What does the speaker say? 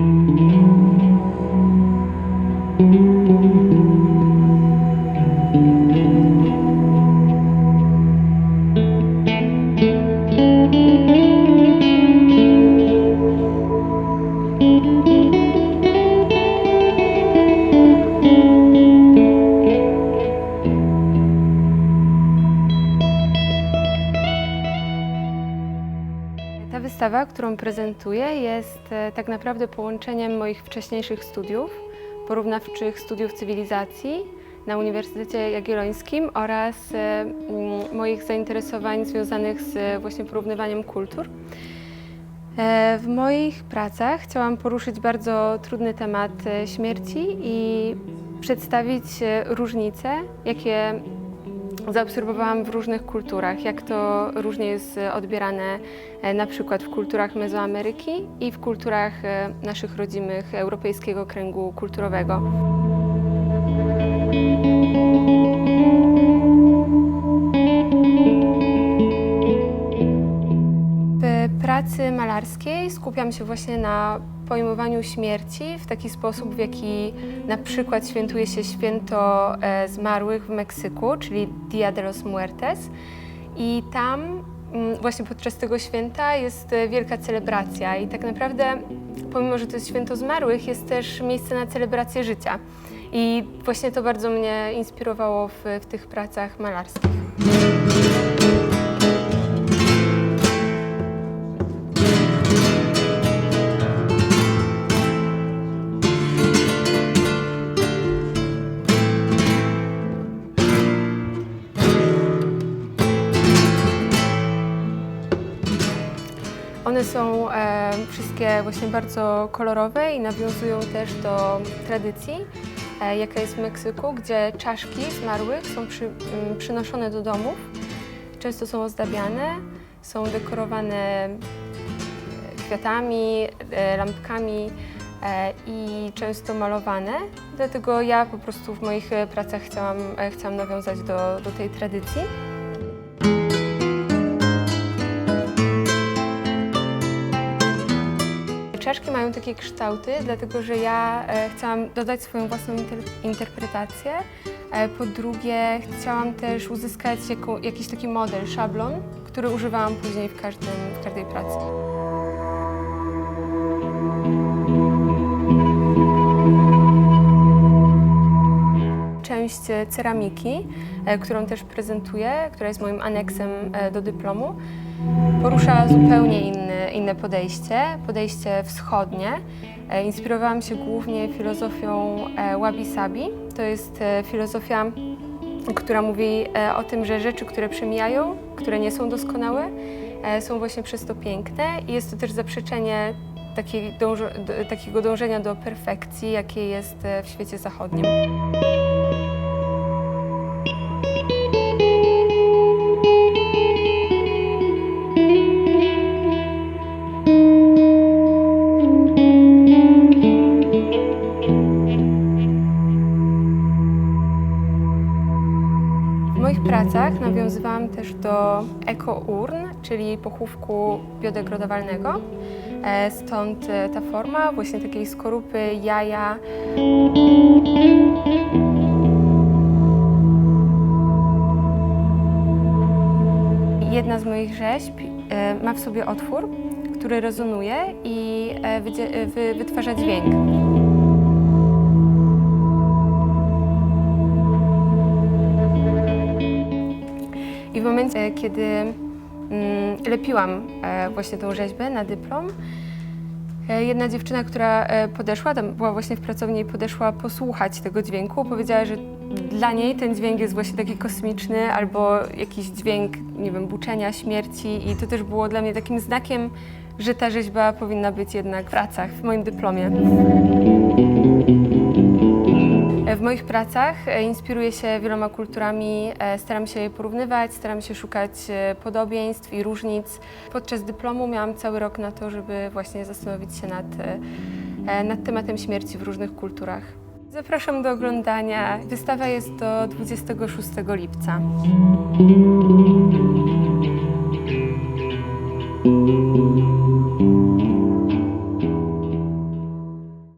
thank you Wystawa, którą prezentuję, jest e, tak naprawdę połączeniem moich wcześniejszych studiów, porównawczych studiów cywilizacji na Uniwersytecie Jagiellońskim oraz e, moich zainteresowań związanych z e, właśnie porównywaniem kultur. W moich pracach chciałam poruszyć bardzo trudny temat śmierci i przedstawić różnice, jakie zaobserwowałam w różnych kulturach, jak to różnie jest e, odbierane e, na przykład w kulturach Mezoameryki i w kulturach e, naszych rodzimych europejskiego kręgu kulturowego. Pracy malarskiej skupiam się właśnie na pojmowaniu śmierci w taki sposób, w jaki na przykład świętuje się święto e, zmarłych w Meksyku, czyli Dia de los Muertes. I tam mm, właśnie podczas tego święta jest e, wielka celebracja i tak naprawdę, pomimo że to jest święto zmarłych, jest też miejsce na celebrację życia. I właśnie to bardzo mnie inspirowało w, w tych pracach malarskich. One są e, wszystkie właśnie bardzo kolorowe i nawiązują też do tradycji, e, jaka jest w Meksyku, gdzie czaszki zmarłych są przy, m, przynoszone do domów. Często są ozdabiane, są dekorowane e, kwiatami, e, lampkami e, i często malowane. Dlatego ja po prostu w moich pracach chciałam, e, chciałam nawiązać do, do tej tradycji. Takie kształty, dlatego że ja e, chciałam dodać swoją własną inter- interpretację. E, po drugie, chciałam też uzyskać jaką, jakiś taki model, szablon, który używałam później w, każdym, w każdej pracy. Ceramiki, e, którą też prezentuję, która jest moim aneksem e, do dyplomu, porusza zupełnie inny, inne podejście, podejście wschodnie. E, Inspirowałam się głównie filozofią wabi-sabi. To jest filozofia, która mówi o tym, że rzeczy, które przemijają, które nie są doskonałe, są właśnie przez to piękne i jest to też zaprzeczenie takiej dążo- d- takiego dążenia do perfekcji, jakie jest w świecie zachodnim. Moich pracach nawiązywałam też do ekourn, czyli pochówku biodegradowalnego. E, Stąd e, ta forma właśnie takiej skorupy, jaja. Jedna z moich rzeźb e, ma w sobie otwór, który rezonuje i wytwarza dźwięk. Kiedy mm, lepiłam e, właśnie tą rzeźbę na dyplom, e, jedna dziewczyna, która e, podeszła, tam była właśnie w pracowni podeszła posłuchać tego dźwięku, powiedziała, że dla niej ten dźwięk jest właśnie taki kosmiczny albo jakiś dźwięk, nie wiem, buczenia, śmierci i to też było dla mnie takim znakiem, że ta rzeźba powinna być jednak w pracach, w moim dyplomie. W moich pracach e, inspiruję się wieloma kulturami, e, staram się je porównywać, staram się szukać e, podobieństw i różnic. Podczas dyplomu miałam cały rok na to, żeby właśnie zastanowić się nad, nad tematem śmierci w różnych kulturach. Zapraszam do oglądania. Wystawa jest do 26 lipca.